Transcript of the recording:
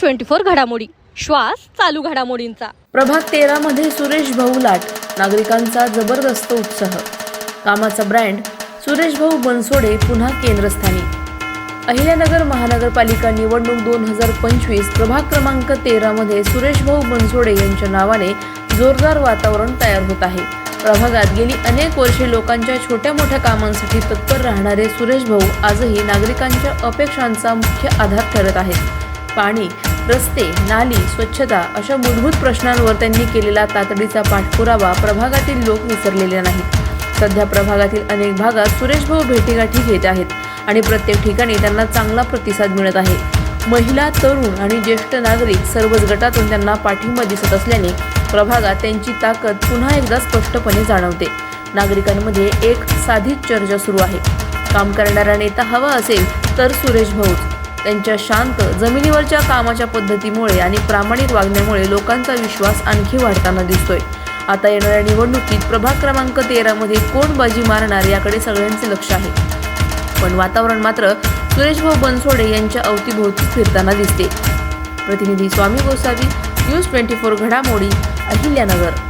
Twenty four घडामोडी. श्वास चालू घडामोडींचा. प्रभाग तेरा मध्ये सुरेश भाऊ लाट नागरिकांचा जबरदस्त उत्साह. कामाचा ब्रँड सुरेश भाऊ बनसोडे पुन्हा केंद्रस्थानी. अहिल्यानगर महानगरपालिका निवडणूक दोन हजार पंचवीस प्रभाग क्रमांक तेरा मध्ये सुरेश भाऊ बनसोडे यांच्या नावाने जोरदार वातावरण तयार होत आहे. प्रभागात गेली अनेक वर्षे लोकांच्या छोट्या मोठ्या कामांसाठी तत्पर राहणारे सुरेश भाऊ आजही नागरिकांच्या अपेक्षांचा मुख्य आधार ठरत आहेत. पाणी रस्ते नाली स्वच्छता अशा मूलभूत प्रश्नांवर त्यांनी केलेला तातडीचा पाठपुरावा प्रभागातील लोक विसरलेले नाहीत. सध्या प्रभागातील अनेक भागात सुरेश भाऊ भेटीगाठी घेत आहेत आणि प्रत्येक ठिकाणी त्यांना चांगला प्रतिसाद मिळत आहे. महिला तरुण आणि ज्येष्ठ नागरिक सर्वच गटातून त्यांना पाठिंबा दिसत असल्याने प्रभागात त्यांची ताकद पुन्हा एकदा स्पष्टपणे जाणवते. नागरिकांमध्ये एक साधी चर्चा सुरू आहे. काम करणारा नेता हवा असेल तर सुरेश भाऊच. त्यांच्या शांत जमिनीवरच्या कामाच्या पद्धतीमुळे आणि प्रामाणिक वागण्यामुळे लोकांचा विश्वास आणखी वाढताना दिसतोय. आता येणाऱ्या निवडणुकीत प्रभाग क्रमांक तेरामध्ये कोण बाजी मारणार याकडे सगळ्यांचे लक्ष आहे. पण वातावरण मात्र सुरेश भाऊ बनसोडे यांच्या अवतीभोवती फिरताना दिसते. प्रतिनिधी Swami Gosavi news twenty four घडामोडी अहिल्यानगर.